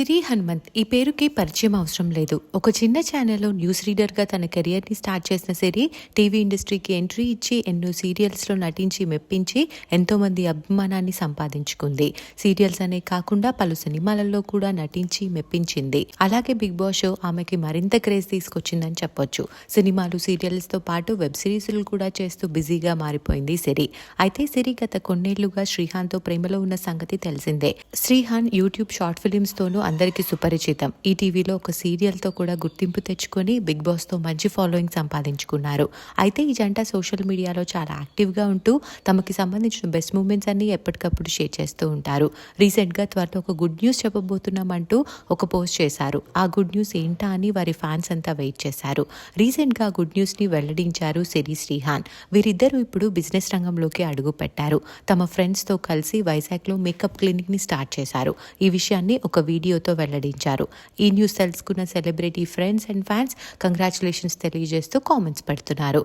సిరి హనుమంత్ ఈ పేరుకి పరిచయం అవసరం లేదు. ఒక చిన్న ఛానల్లో న్యూస్ రీడర్గా తన కెరియర్ని స్టార్ట్ చేసిన సిరి టీవీ ఇండస్ట్రీకి ఎంట్రీ ఇచ్చి ఎన్నో సీరియల్స్లో నటించి మెప్పించి ఎంతోమంది అభిమానాన్ని సంపాదించుకుంది. సీరియల్స్ అనే కాకుండా పలు సినిమాలలో కూడా నటించి మెప్పించింది. అలాగే బిగ్ బాస్ షో ఆమెకి మరింత క్రేజ్ తీసుకొచ్చిందని చెప్పొచ్చు. సినిమాలు సీరియల్స్తో పాటు వెబ్ సిరీస్లు కూడా చేస్తూ బిజీగా మారిపోయింది సిరి. అయితే సిరి గత కొన్నేళ్ళుగా శ్రీహాన్తో ప్రేమలో ఉన్న సంగతి తెలిసిందే. శ్రీహాన్ యూట్యూబ్ షార్ట్ ఫిలిమ్స్తోనూ అందరికీ సుపరిచితం. ఈ టీవీలో ఒక సీరియల్తో కూడా గుర్తింపు తెచ్చుకొని బిగ్ బాస్తో మంచి ఫాలోయింగ్ సంపాదించుకున్నారు. అయితే ఈ జంట సోషల్ మీడియాలో చాలా యాక్టివ్గా ఉంటూ తమకి సంబంధించిన బెస్ట్ మూమెంట్స్ అన్ని ఎప్పటికప్పుడు షేర్ చేస్తూ ఉంటారు. రీసెంట్గా త్వరలో ఒక గుడ్ న్యూస్ చెప్పబోతున్నామంటూ ఒక పోస్ట్ చేశారు. ఆ గుడ్ న్యూస్ ఏంటా అని వారి ఫ్యాన్స్ అంతా వెయిట్ చేశారు. రీసెంట్గా గుడ్ న్యూస్ని వెల్లడించారు సిరి శ్రీహాన్. వీరిద్దరూ ఇప్పుడు బిజినెస్ రంగంలోకి అడుగు పెట్టారు. తమ ఫ్రెండ్స్తో కలిసి వైజాగ్లో మేకప్ క్లినిక్ని స్టార్ట్ చేశారు. ఈ విషయాన్ని ఒక వీడియో ఫోటోతో వెల్లడించారు. ఈ న్యూస్ తెలుసుకున్న celebrity friends and fans congratulations తెలియజేస్తూ కామెంట్స్ పెడుతున్నారు.